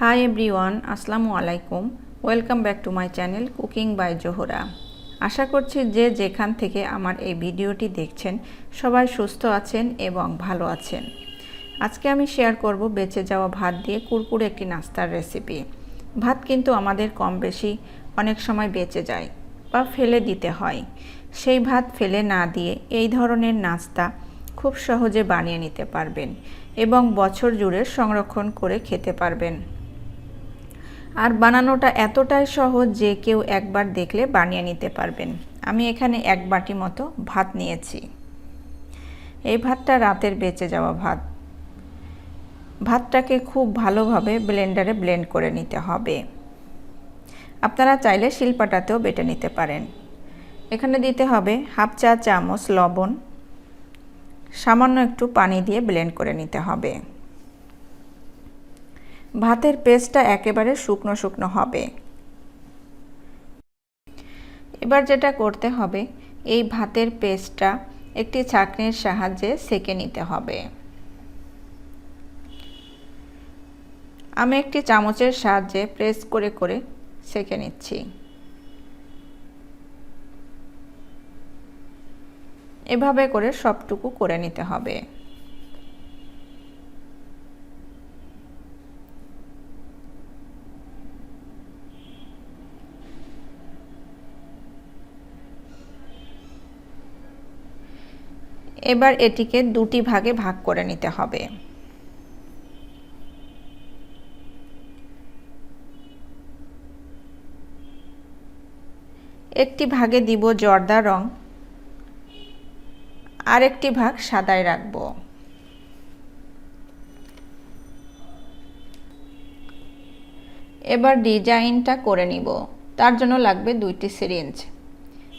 High everyone আসসালামু আলাইকুম। Welcome back to my channel cooking by Zohra আশা করছি যে যেখান থেকে আমার এই ভিডিওটি দেখছেন, সবাই সুস্থ আছেন এবং ভালো আছেন। আজকে আমি শেয়ার করব বেঁচে যাওয়া ভাত দিয়ে কুরকুরে একটি নাস্তার রেসিপি ভাত কিন্তু আমাদের কম বেশি অনেক সময় বেঁচে যায় বা ফেলে দিতে হয়। সেই ভাত ফেলে না দিয়ে এই ধরনের নাস্তা খুব সহজে বানিয়ে নিতে পারবেন এবং বছর জুড়ে সংরক্ষণ করে খেতে পারবেন। আর বানানোটা এতটাই সহজ যে কেউ একবার দেখলে বানিয়ে নিতে পারবেন। আমি এখানে এক বাটি মতো ভাত নিয়েছি। এই ভাতটা রাতের বেঁচে যাওয়া ভাত। ভাতটাকে খুব ভালোভাবে ব্লেন্ডারে ব্লেন্ড করে নিতে হবে। আপনারা চাইলে শিলপাটাতেও বেটে নিতে পারেন। এখানে দিতে হবে হাফ চা চামচ লবণ। সামান্য একটু পানি দিয়ে ব্লেন্ড করে নিতে হবে। ভাতের পেস্টটা একেবারে শুকনো শুকনো হবে। এবার যেটা করতে হবে, এই ভাতের পেস্টটা একটি ছাঁকনির সাহায্যে সেকে নিতে হবে। আমি একটি চামচের সাহায্যে প্রেস করে করে সেকে নিচ্ছি। এভাবে করে সবটুকু করে নিতে হবে। এবার এটিকে দুটি ভাগে ভাগ করে নিতে হবে। একটি ভাগে দিব জর্দা রং, আরেকটি ভাগ সাদায় রাখব। এবার ডিজাইনটা করে নিব, তার জন্য লাগবে দুইটি সিরিঞ্জ।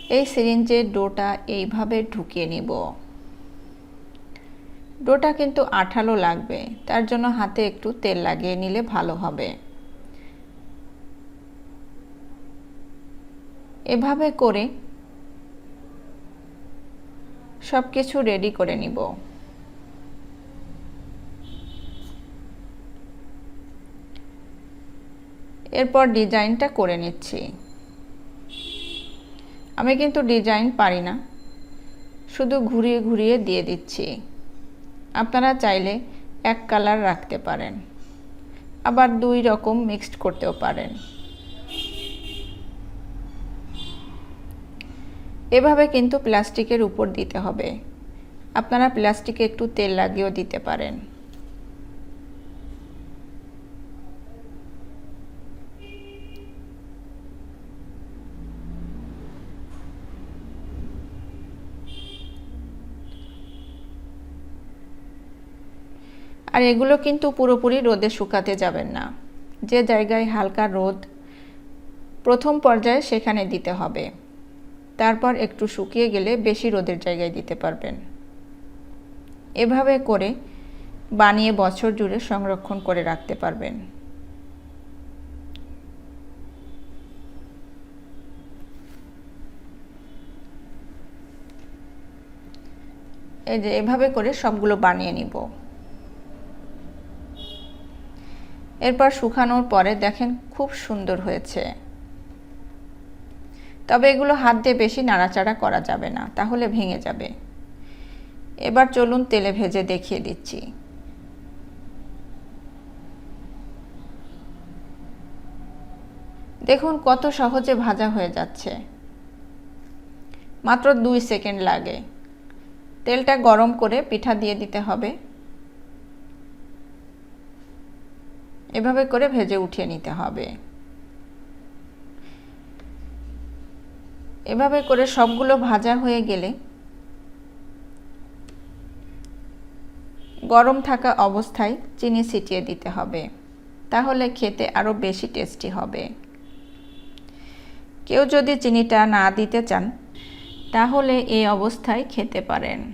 এই সিরিঞ্জের ডোটা এইভাবে ঢুকিয়ে নিব। ডোটা কিন্তু আঠালো লাগবে, তার জন্য হাতে একটু তেল লাগিয়ে নিলে ভালো হবে। এভাবে করে সব কিছু রেডি করে নিব। এরপর ডিজাইনটা করে নিচ্ছি। আমি কিন্তু ডিজাইন পারি না, শুধু ঘুরিয়ে ঘুরিয়ে দিয়ে দিচ্ছি। আপনারা চাইলে এক কালার রাখতে পারেন। আবার দুই রকম মিক্সড করতেও পারেন। এভাবে কিন্তু প্লাস্টিকের উপর দিতে হবে। আপনারা প্লাস্টিকে একটু তেল লাগিয়েও দিতে পারেন। আর এগুলো কিন্তু পুরোপুরি রোদে শুকাতে যাবেন না। যে জায়গায় হালকা রোদ, প্রথম পর্যায়ে সেখানে দিতে হবে। তারপর একটু শুকিয়ে গেলে বেশি রোদের জায়গায় দিতে পারবেন। এভাবে করে বানিয়ে বছর জুড়ে সংরক্ষণ করে রাখতে পারবেন। এই যে এভাবে করে সবগুলো বানিয়ে নিব। এরপর শুকানোর পরে দেখেন খুব সুন্দর হয়েছে। তবে এগুলো হাত দিয়ে বেশি নাড়াচাড়া করা যাবে না, তাহলে ভেঙে যাবে। এবার চলুন তেলে ভেজে দেখিয়ে দিচ্ছি। দেখুন কত সহজে ভাজা হয়ে যাচ্ছে। মাত্র দুই সেকেন্ড লাগে। তেলটা গরম করে পিঠা দিয়ে দিতে হবে। এভাবে করে ভেজে উঠিয়ে নিতে হবে। এভাবে করে সবগুলো ভাজা হয়ে গেলে গরম থাকা অবস্থায় চিনি ছিটিয়ে দিতে হবে। তাহলে খেতে আরও বেশি টেস্টি হবে। কেউ যদি চিনিটা না দিতে চান, তাহলে এই অবস্থায় খেতে পারেন।